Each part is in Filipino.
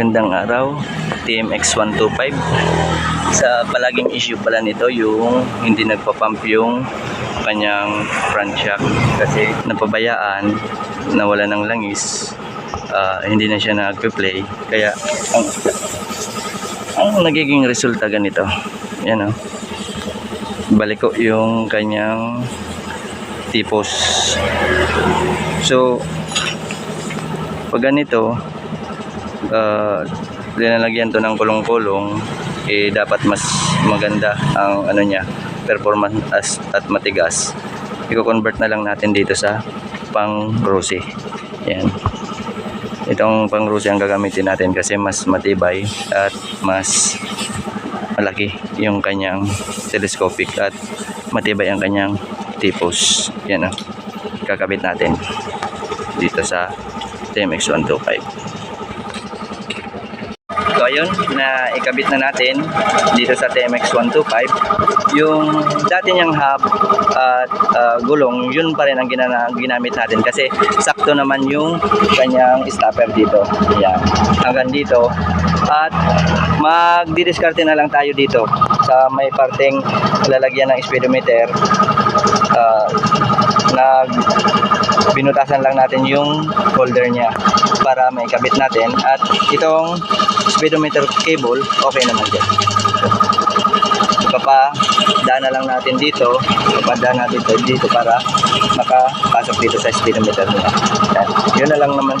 Magandang araw, TMX 125. Sa palaging issue pala nito yung hindi nagpa-pump yung kanyang front shock kasi napabayaan, nawala ng langis, ah, hindi na siya nagpe-play. Kaya ang, ang nagiging resulta ganito, yan o, balik ko yung kanyang tipos. So, pag ganito, uh, linalagyan to ng kulong-kulong, eh dapat mas maganda ang ano niya, performance as, at matigas. Iko-convert na lang natin dito sa pang rosy. Yan. Itong pang rosy ang gagamitin natin kasi mas matibay at mas malaki yung kanyang telescopic at matibay ang kanyang tipos. Yan o. Kakabit natin dito sa TMX 125. So ayun, na ikabit na natin dito sa TMX 125 yung dati niyang hub at ah, gulong, yun pa rin ang ginana, ginamit natin kasi sakto naman yung kanyang stopper dito. Yan. Hanggang dito. At magdidiskarte na lang tayo dito sa may parteng lalagyan ng speedometer. Ah, nag binutasan lang natin yung holder niya para may kabit natin. At itong speedometer cable okay naman dyan ipapadaan na lang natin dito. Ipapadaan natin dito, para makapasok dito sa speedometer niya. Yan. yun na lang naman.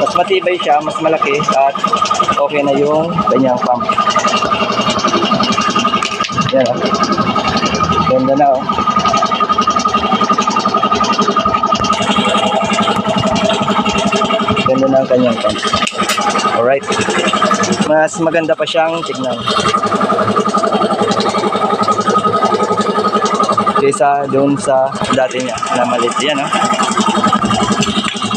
Mas matibay siya mas malaki at okay na yung kanyang pump. Yan o ganda na oh ang kanyang pump. Alright. Mas maganda pa siyang tignan. Kaysa doon sa dati niya na malit yan. Oh.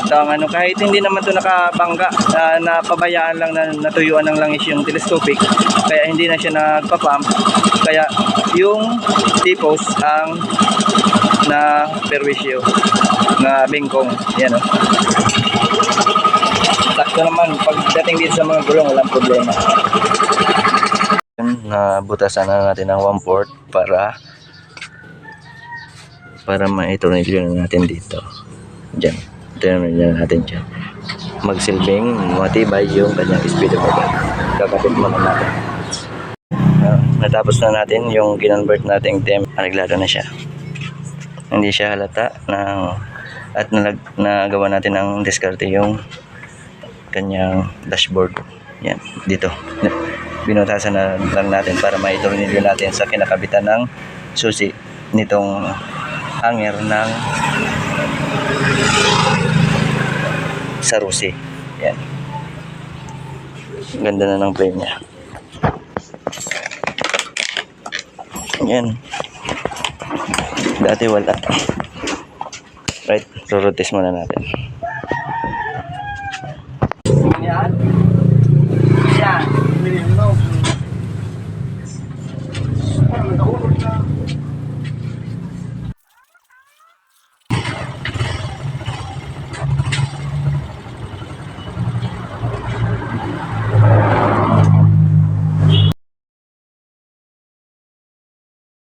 So, ang ano, kahit hindi naman to nakabangga, na napabayaan lang na natuyuan ng langis yung telescopic, kaya hindi na siya nagpa-pump. Kaya yung tipos ang na perwisyo na bingkong. Yan oh. Sakto naman, pagdating dito sa mga gulong, walang problema. Nabutasan na natin ng 1 port para para maitornilyo na natin dito. Diyan. Itornilyo na natin dyan. Magsilbing matibay yung kanyang speedometer. Kakapit muna natin. Ah, natapos na natin yung kinonvert nating temp. Naglaro na siya. Hindi siya halata na at nalag, nagawa natin ng diskarte yung kanyang dashboard. Yan, dito. Binutasan na lang natin para maitornilyo natin sa kinakabitan ng susi nitong hanger ng sarusi. Yan. Ganda na ng frame niya. Yan. Dati wala. Right, rotate muna natin. Yan. Yan.